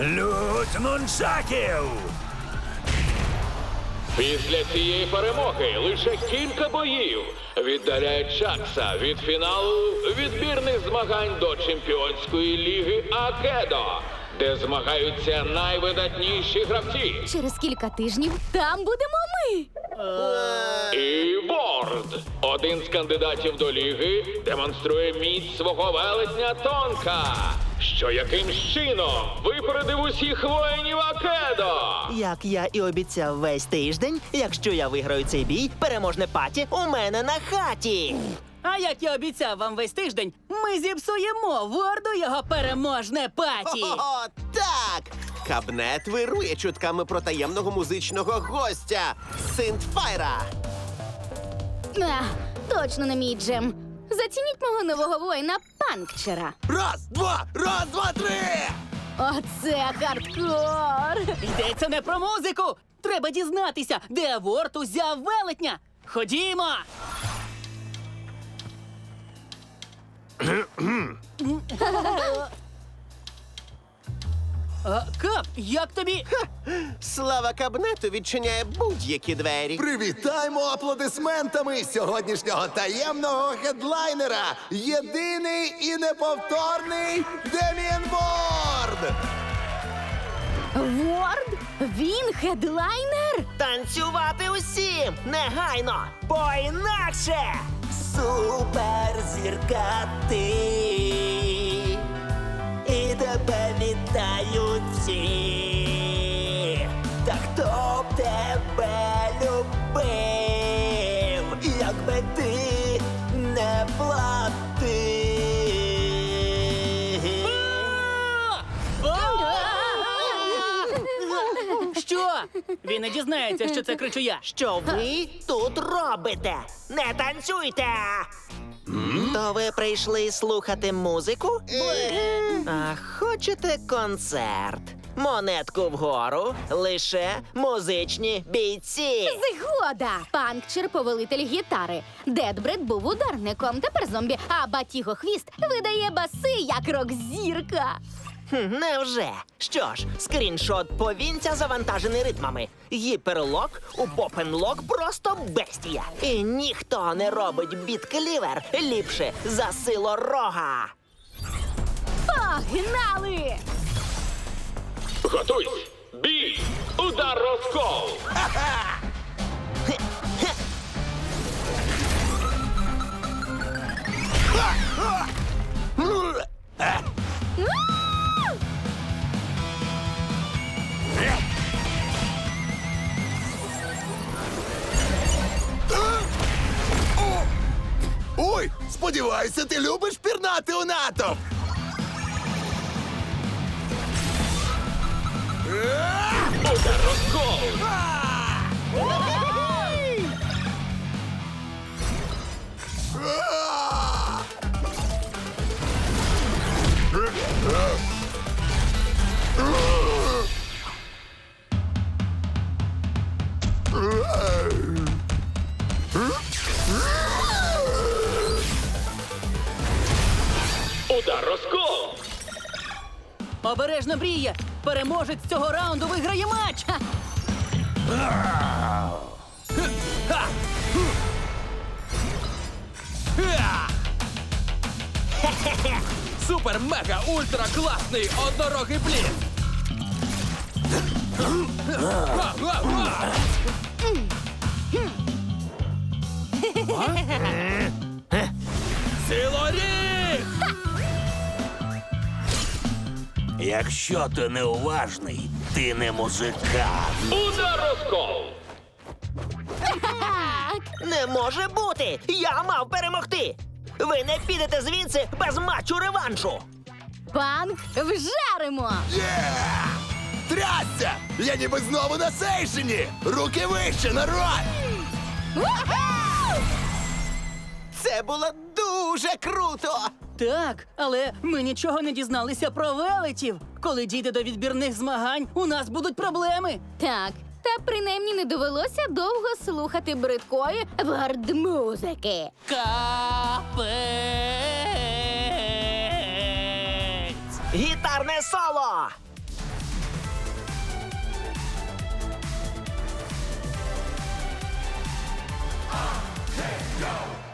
Лють нунчаків! Після цієї перемоги лише кілька боїв віддаляє Чакса від фіналу відбірних змагань до чемпіонської ліги Акедо, де змагаються найвидатніші гравці. Через кілька тижнів там будемо ми. І Ворд, один з кандидатів до ліги, демонструє міць свого велетня Тонка, що якимсь чином випередив усіх воїнів Акедо. Як я і обіцяв весь тиждень, якщо я виграю цей бій, переможне паті у мене на хаті. А як я обіцяв вам весь тиждень, ми зіпсуємо ворду його переможне паті. О, так! Кабнет вирує чутками про таємного музичного гостя Синтфайра. А, точно не мій джем. Зацініть мого нового воїна панкчера. Раз, два, раз, два, три! Оце хардкор. Йдеться не про музику. Треба дізнатися, де Ворд узяв велетня. Ходімо. А, Кап, як тобі? Слава кабнету відчиняє будь-які двері. Привітаймо аплодисментами сьогоднішнього таємного хедлайнера! Єдиний і неповторний Деміен Ворд! Ворд? Він хедлайнер? Танцювати усім негайно, бо інакше суперзірка ти. Тебе вітають всі. Та хто б тебе любив, якби ти не платив. Що? Він не дізнається, що це кричу я. Що ви тут робите? Не танцюйте! То ви прийшли слухати музику? А хочете концерт? Монетку вгору, лише музичні бійці. Згода! Панкчер повелитель гітари. Дедбред був ударником, тепер зомбі, а Батіго-хвіст видає баси як рок-зірка. Хм, Невже? Що ж, скріншот повінця завантажений ритмами. Гіперлок у попенлок просто бестія. І ніхто не робить біт-клівер ліпше за сило рога. Погнали! Готуй! Бій! Удар розкол! Сподіваюся, ти любиш пірнати у натовп! Удар розкол! Удар розкол! Обережно бріє! Переможець цього раунду виграє матч! Ха! Супер мега ультра класний однорогий блін! А? Якщо ти неуважний, ти не музикант. Удар розкол! Не може бути! Я мав перемогти! Ви не підете звідси без матчу реваншу! Панк вжаримо! Є! Трясся! Я ніби знову на сейшені! Руки вище, народ! Це було дуже круто! Так, але ми нічого не дізналися про велетів. Коли дійде до відбірних змагань, у нас будуть проблеми. Так, та принаймні не довелося довго слухати бридкої вардмузики. Капець! Гітарне соло! Go!